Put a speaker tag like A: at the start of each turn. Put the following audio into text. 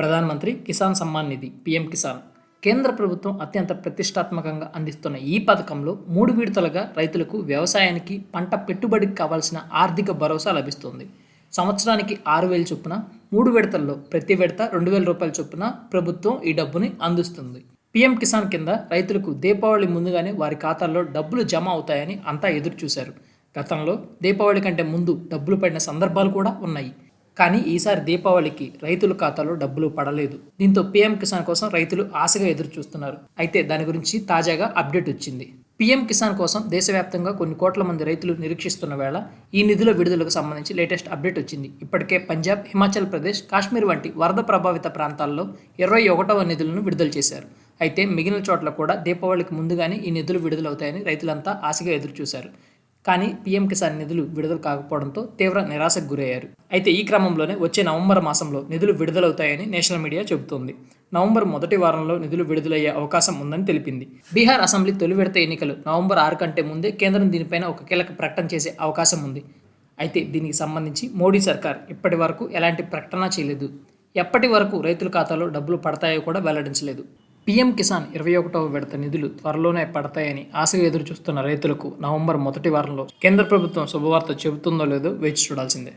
A: ప్రధానమంత్రి కిసాన్ సమ్మాన్ నిధి పీఎం కిసాన్. కేంద్ర ప్రభుత్వం అత్యంత ప్రతిష్టాత్మకంగా అందిస్తున్న ఈ పథకంలో మూడు విడతలుగా రైతులకు వ్యవసాయానికి పంట పెట్టుబడికి కావాల్సిన ఆర్థిక భరోసా లభిస్తుంది. సంవత్సరానికి ఆరు వేల చొప్పున మూడు విడతల్లో ప్రతి విడత రెండు వేల రూపాయల చొప్పున ప్రభుత్వం ఈ డబ్బుని అందిస్తుంది. పీఎం కిసాన్ కింద రైతులకు దీపావళి ముందుగానే వారి ఖాతాల్లో డబ్బులు జమ అవుతాయని అంతా ఎదురు చూశారు గతంలో దీపావళి కంటే ముందు డబ్బులు పడిన సందర్భాలు కూడా ఉన్నాయి. కానీ ఈసారి దీపావళికి రైతుల ఖాతాలో డబ్బులు పడలేదు. దీంతో పీఎం కిసాన్ కోసం రైతులు ఆశగా ఎదురు చూస్తున్నారు అయితే దాని గురించి తాజాగా అప్డేట్ వచ్చింది. పీఎం కిసాన్ కోసం దేశవ్యాప్తంగా కొన్ని కోట్ల మంది రైతులు నిరీక్షిస్తున్న వేళ ఈ నిధుల విడుదలకు సంబంధించి లేటెస్ట్ అప్డేట్ వచ్చింది. ఇప్పటికే పంజాబ్ హిమాచల్ ప్రదేశ్ కాశ్మీర్ వంటి వరద ప్రభావిత ప్రాంతాల్లో ఇరవై ఒకటవ నిధులను విడుదల చేశారు. అయితే మిగిలిన చోట్ల కూడా దీపావళికి ముందుగానే ఈ నిధులు విడుదలవుతాయని రైతులంతా ఆశగా ఎదురుచూశారు. కానీ పీఎం కిసాన్ నిధులు విడుదల కాకపోవడంతో తీవ్ర నిరాశకు గురయ్యారు. అయితే ఈ క్రమంలోనే వచ్చే నవంబర్ మాసంలో నిధులు విడుదలవుతాయని నేషనల్ మీడియా చెబుతోంది. నవంబర్ మొదటి వారంలో నిధులు విడుదలయ్యే అవకాశం ఉందని తెలిపింది. బీహార్ అసెంబ్లీ తొలి విడత ఎన్నికలు నవంబర్ ఆరు కంటే ముందే కేంద్రం దీనిపైన ఒక కీలక ప్రకటన చేసే అవకాశం ఉంది. అయితే దీనికి సంబంధించి మోడీ సర్కార్ ఇప్పటి వరకు ఎలాంటి ప్రకటన చేయలేదు. ఎప్పటి వరకు రైతుల ఖాతాలో డబ్బులు పడతాయో కూడా వెల్లడించలేదు. పీఎం కిసాన్ ఇరవై ఒకటవ విడత నిధులు త్వరలోనే పడతాయని ఆశగా ఎదురు చూస్తున్న రైతులకు నవంబర్ మొదటి వారంలో కేంద్ర ప్రభుత్వం శుభవార్త చెబుతుందో లేదో వేచి చూడాల్సిందే.